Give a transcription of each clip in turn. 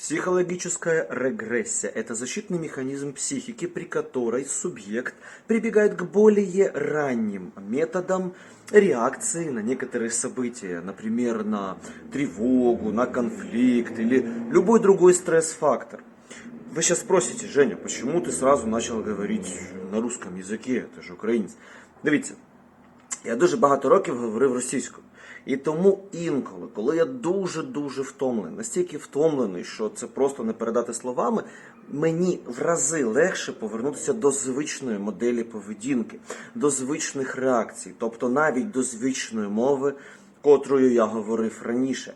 Психологическая регрессия – это защитный механизм психики, при которой субъект прибегает к более ранним методам реакции на некоторые события, например, на тревогу, на конфликт или любой другой стресс-фактор. Вы сейчас спросите, Женя, почему ты сразу начал говорить на русском языке? Ти ж українець. Дивіться, я дуже багато років говорив російською. І тому інколи, коли я дуже-дуже втомлений, настільки втомлений, що це просто не передати словами, мені в рази легше повернутися до звичної моделі поведінки, до звичних реакцій, тобто навіть до звичної мови, котрою я говорив раніше.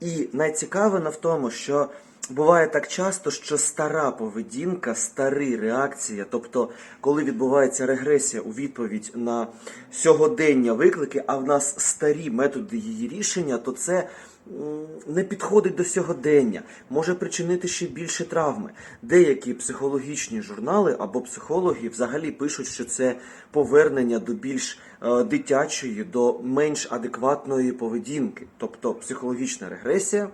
І найцікаве в тому, що буває так часто, що стара поведінка, старі реакції, тобто коли відбувається регресія у відповідь на сьогодення виклики, а в нас старі методи її рішення, то це не підходить до сьогодення, може причинити ще більше травми. Деякі психологічні журнали або психологи взагалі пишуть, що це повернення до більш е, дитячої, до менш адекватної поведінки, тобто психологічна регресія.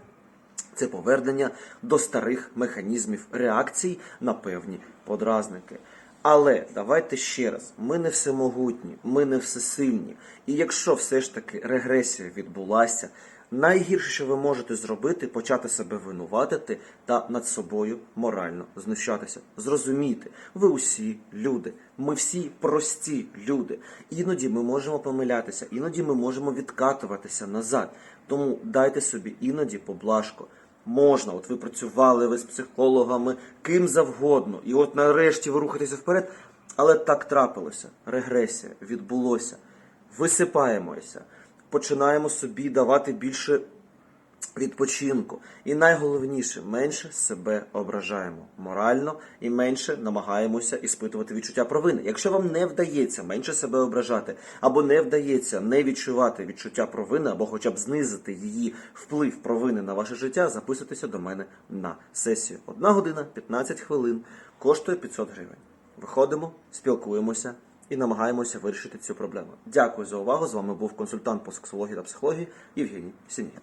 Це повернення до старих механізмів реакцій на певні подразники. Але давайте ще раз: ми не всемогутні, ми не всесильні. І якщо все ж таки регресія відбулася, найгірше, що ви можете зробити, почати себе винуватити та над собою морально знущатися. Зрозумійте, ви усі люди, ми всі прості люди. Іноді ми можемо помилятися, іноді ми можемо відкатуватися назад. Тому дайте собі іноді поблажку. Можна, от ви працювали ви з психологами, ким завгодно, і от нарешті ви рухаєтеся вперед, але так трапилося. Регресія відбулося. Висипаємося, починаємо собі давати більше відпочинку. І найголовніше, менше себе ображаємо морально і менше намагаємося іспитувати відчуття провини. Якщо вам не вдається менше себе ображати, або не вдається не відчувати відчуття провини, або хоча б знизити її вплив провини на ваше життя, записуйтеся до мене на сесію. Одна година 15 хвилин коштує 500 гривень. Виходимо, спілкуємося і намагаємося вирішити цю проблему. Дякую за увагу. З вами був консультант по сексології та психології Євгеній Сінігін.